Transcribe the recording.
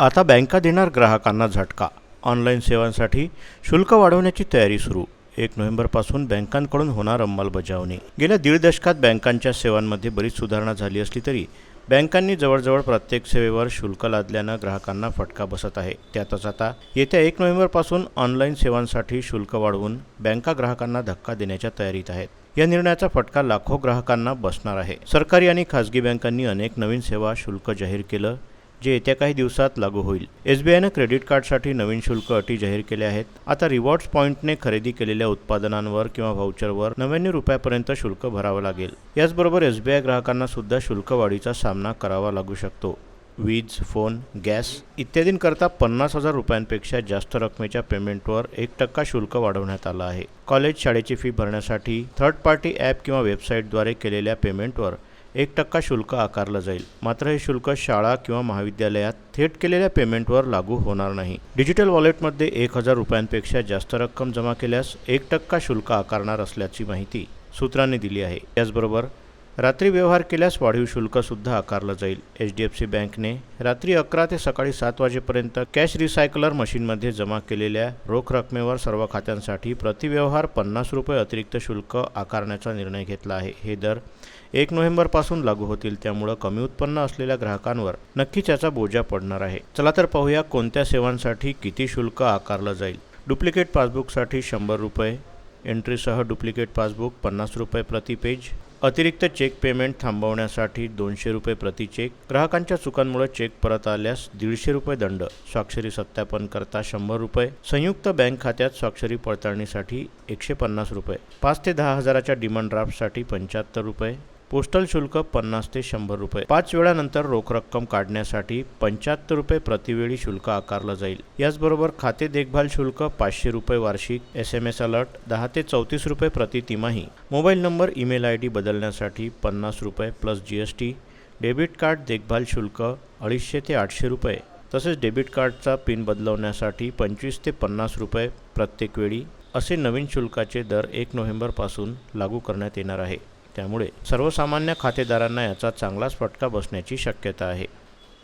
आता बँका देणार ग्राहकांना झटका. ऑनलाईन सेवांसाठी शुल्क वाढवण्याची तयारी सुरू. एक नोव्हेंबरपासून बँकांकडून होणार अंमलबजावणी. गेल्या दीड दशकात बँकांच्या सेवांमध्ये बरीच सुधारणा झाली असली तरी बँकांनी जवळजवळ प्रत्येक सेवेवर शुल्क लादल्यानं ग्राहकांना फटका बसत आहे. त्यातच आता येत्या एक नोव्हेंबरपासून ऑनलाईन सेवांसाठी शुल्क वाढवून बँका ग्राहकांना धक्का देण्याच्या तयारीत आहेत. या निर्णयाचा फटका लाखो ग्राहकांना बसणार आहे. सरकारी आणि खासगी बँकांनी अनेक नवीन सेवा शुल्क जाहीर केलं जे येत्या काही दिवसात लागू होईल. एस बी आयनं क्रेडिट कार्डसाठी नवीन शुल्क अटी जाहीर केल्या आहेत. आता रिवॉर्ड्स पॉईंटने खरेदी केलेल्या उत्पादनांवर किंवा व्हाउचरवर नव्याण्णव रुपयापर्यंत शुल्क भरावं लागेल. याचबरोबर एस बी आय ग्राहकांना सुद्धा शुल्क वाढीचा सामना करावा लागू शकतो. वीज फोन गॅस इत्यादींकरता पन्नास हजार रुपयांपेक्षा जास्त रकमेच्या पेमेंटवर एक टक्का शुल्क वाढवण्यात आलं आहे. कॉलेज शाळेची फी भरण्यासाठी थर्ड पार्टी ॲप किंवा वेबसाईटद्वारे केलेल्या पेमेंटवर एक टक्का शुल्क आकारलं जाईल. मात्र हे शुल्क शाळा किंवा महाविद्यालयात थेट केलेल्या पेमेंटवर लागू होणार नाही. डिजिटल वॉलेटमध्ये एक हजार रुपयांपेक्षा जास्त रक्कम जमा केल्यास एक टक्का शुल्क आकारणार असल्याची माहिती सूत्रांनी दिली आहे. त्याचबरोबर रात्री व्यवहार केल्यास वाढीव शुल्कसुद्धा आकारलं जाईल. एच डी एफ सी बँकने रात्री अकरा ते सकाळी सात वाजेपर्यंत कॅश रिसायकलर मशीनमध्ये जमा केलेल्या रोख रकमेवर सर्व खात्यांसाठी प्रतिव्यवहार पन्नास रुपये अतिरिक्त शुल्क आकारण्याचा निर्णय घेतला आहे. हे दर एक नोव्हेंबरपासून लागू होतील त्यामुळं कमी उत्पन्न असलेल्या ग्राहकांवर नक्कीच याचा बोजा पडणार आहे. चला तर पाहूया कोणत्या सेवांसाठी किती शुल्क आकारलं जाईल. डुप्लिकेट पासबुकसाठी शंभर रुपये एंट्रीसह डुप्लिकेट पासबुक पन्नास रुपये प्रति पेज अतिरिक्त चेक पेमेंट थांबवण्यासाठी दोनशे रुपये प्रति चेक ग्राहकांच्या चुकांमुळे चेक परत आल्यास दीडशे रुपये दंड स्वाक्षरी सत्यापन करता शंभर रुपये संयुक्त बँक खात्यात स्वाक्षरी पडताळणीसाठी एकशे पन्नास रुपये पाच ते दहा हजाराच्या डिमांड ड्राफ्टसाठी पंच्याहत्तर रुपये पोस्टल शुल्क पन्नास ते शंभर रुपये. पाच वेळानंतर रोख रक्कम काढण्यासाठी पंच्याहत्तर रुपये प्रतिवेळी शुल्क आकारलं जाईल. याचबरोबर खाते देखभाल शुल्क पाचशे रुपये वार्षिक एस एम एस अलर्ट दहा ते चौतीस रुपये प्रति तिमाही. Mobile number email I D बदलण्यासाठी पन्नास रुपये plus G S T debit card देखभाल शुल्क अडीचशे ते आठशे रुपये तसेच डेबिट कार्डचा पिन बदलवण्यासाठी पंचवीस ते पन्नास रुपये प्रत्येक वेळी असे नवीन शुल्काचे दर एक नोव्हेंबरपासून लागू करण्यात येणार आहे. त्यामुळे सर्वसामान्य खातेदारांना याचा चांगलाच फटका बसण्याची शक्यता आहे.